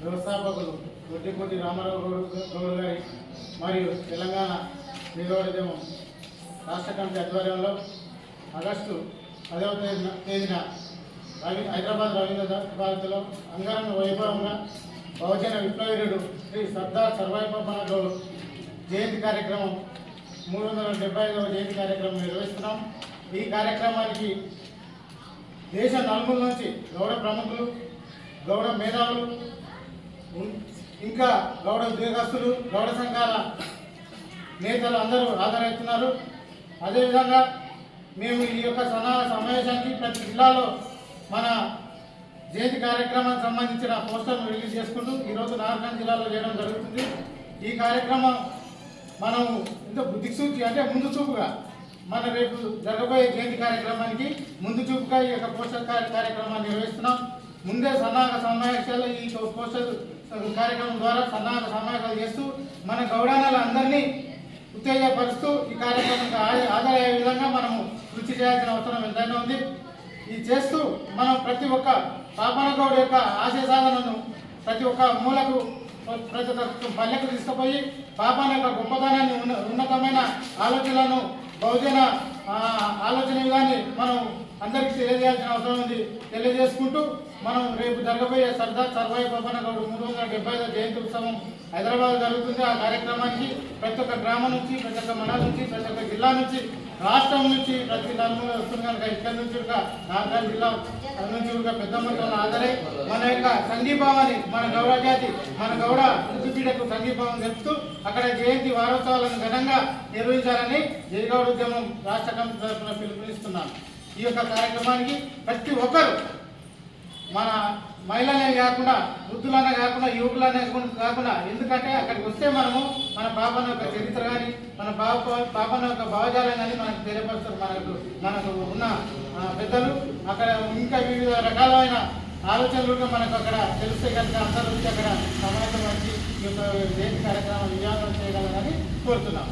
వ్యవస్థాపకులు గొడ్డికొట్టి రామారావు గౌడ్ గారి మరియు తెలంగాణ నిరోధోద్యమం రాష్ట్ర కమిటీ ఆధ్వర్యంలో ఆగస్టు పదవ తేదీన తేదీన రవి హైదరాబాద్ రవీంద్ర భారతిలో అంగరంగ వైభవంగా బహుజన విప్లవీరుడు శ్రీ సర్దార్ సర్వాయిపన్న గౌడ్ జయంతి కార్యక్రమం మూడు వందల డెబ్బై ఐదవ జయంతి కార్యక్రమం నిర్వహిస్తున్నాం. ఈ కార్యక్రమానికి దేశ నలుగురు నుంచి గౌడ ప్రముఖులు గౌడ మేధావులు ఇంకా గౌడ ఉద్యోగస్తులు గౌడ సంఘాల నేతలు అందరూ హాజరవుతున్నారు. అదేవిధంగా మేము ఈ యొక్క సన్నాహ సమావేశానికి ప్రతి జిల్లాలో మన జయంతి కార్యక్రమానికి సంబంధించిన పోస్టర్ను రిలీజ్ చేసుకుంటూ ఈరోజు నారాయణ జిల్లాలో చేయడం జరుగుతుంది. ఈ కార్యక్రమం మనం ఇంత సూచి అంటే ముందు చూపుగా మన రేపు జరగబోయే జయంతి కార్యక్రమానికి ముందు చూపుగా ఈ యొక్క పోస్టర్ కార్యక్రమాన్ని నిర్వహిస్తున్నాం. ముందే సన్నాహక సమావేశాలు ఈ పోస్టర్ కార్యక్రమం ద్వారా సన్నాహక సమావేశాలు చేస్తూ మన గౌడానాల అందరినీ ఉత్తేజపరుస్తూ ఈ కార్యక్రమం ఆదరయ్యే విధంగా మనము కృషి చేయాల్సిన అవసరం ఎంతైనా ఉంది. ఇది చేస్తూ మనం ప్రతి ఒక్క పాపన గౌడ్ యొక్క ఆశయ సాధనను ప్రతి ఒక్క మూలకు ప్రతి ఒక్క పల్లెకు తీసుకుపోయి పాపన యొక్క గొప్పతనాన్ని ఉన్న ఉన్నతమైన ఆలోచనలను బహుజన ఆలోచన కానీ మనం అందరికీ తెలియజేయాల్సిన అవసరం ఉంది. తెలియజేసుకుంటూ మనం రేపు జరగబోయే సర్దార్ సర్వాయి పవన గౌడ్ మూడు వందల డెబ్బై ఐదో జయంతి ఉత్సవం హైదరాబాద్ జరుగుతుంది. ఆ కార్యక్రమానికి ప్రతి ఒక్క గ్రామం నుంచి ప్రతి ఒక్క మండలం నుంచి ప్రతి ఒక్క జిల్లా నుంచి రాష్ట్రం నుంచి ప్రతి నలుగురు వస్తుంది కనుక ఇక్కడ నుంచి ఒక నాలుగు జిల్లా నుంచి ఒక పెద్ద మొత్తంలో హాజరై మన యొక్క సంఘీభావాన్ని మన గౌడ జాతి మన గౌడ ముద్దుపీడకు సంఘీభావం చెప్తూ అక్కడ జయంతి వారోత్సవాలను ఘనంగా నిర్వహించాలని జయగౌడ ఉద్యమం రాష్ట్ర కమిటీ తరఫున పిలుపునిస్తున్నాను. ఈ యొక్క కార్యక్రమానికి ప్రతి ఒక్కరు మన మహిళలే కాకుండా వృద్ధులనే కాకుండా యువకులనే కాకుండా ఎందుకంటే అక్కడికి వస్తే మనము మన పాపన యొక్క చరిత్ర కానీ మన పాప పాపన యొక్క భావజాలం కానీ మనకు తెలియపరుస్తారు మనకు మనకు ఉన్న పెద్దలు. అక్కడ ఇంకా వివిధ రకాలైన ఆలోచనలు కూడా మనకు అక్కడ తెలిస్తే కనుక అందరూ వచ్చి అక్కడ సమాజం వచ్చి ఈ యొక్క జయంతి కార్యక్రమం విజయవంతం చేయగలరని కోరుతున్నాం.